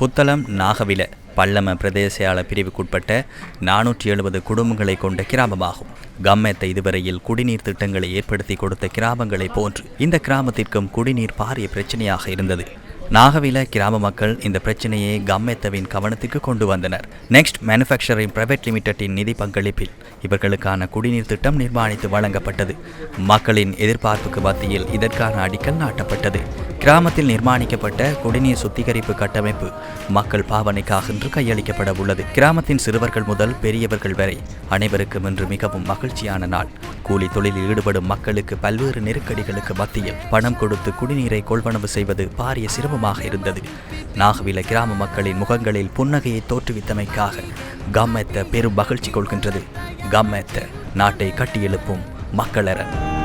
புத்தளம் நாகவில பல்லம பிரதேசயாள பிரிவுக்குட்பட்ட நானூற்றி எழுபது குடும்பங்களை கொண்ட கிராமமாகும். கம்மெத்த இதுவரையில் குடிநீர் திட்டங்களை ஏற்படுத்தி கொடுத்த கிராமங்களைப் போன்று இந்த கிராமத்திற்கும் குடிநீர் பாரிய பிரச்சனையாக இருந்தது. நாகவில கிராம மக்கள் இந்த பிரச்சனையை கம்மெத்தவின் கவனத்துக்கு கொண்டு வந்தனர். நெக்ஸ்ட் மேனுஃபேக்சரிங் பிரைவேட் லிமிடெட்டின் நிதி பங்களிப்பில் இவர்களுக்கான குடிநீர் திட்டம் நிர்மாணித்து வழங்கப்பட்டது. மக்களின் எதிர்பார்ப்புக்கு மத்தியில் இதற்கான அடிக்கல் நாட்டப்பட்டது. கிராமத்தில் நிர்மாணிக்கப்பட்ட குடிநீர் சுத்திகரிப்பு கட்டமைப்பு மக்கள் பாவனைக்காக இன்று கையளிக்கப்பட உள்ளது. கிராமத்தின் சிறுவர்கள் முதல் பெரியவர்கள் வரை அனைவருக்கும் இன்று மிகவும் மகிழ்ச்சியான நாள். கூலி தொழிலில் ஈடுபடும் மக்களுக்கு பல்வேறு நெருக்கடிகளுக்கு மத்தியில் பணம் கொடுத்து குடிநீரை கொள்வனவு செய்வது பாரிய சிரமமாக இருந்தது. நாகவில கிராம மக்களின் முகங்களில் புன்னகையை தோற்றுவித்தமைக்காக கம்மெத்த பெரும் மகிழ்ச்சி கொள்கின்றது. கம்மெத்த நாட்டை கட்டியெழுப்பும் மக்களரன்.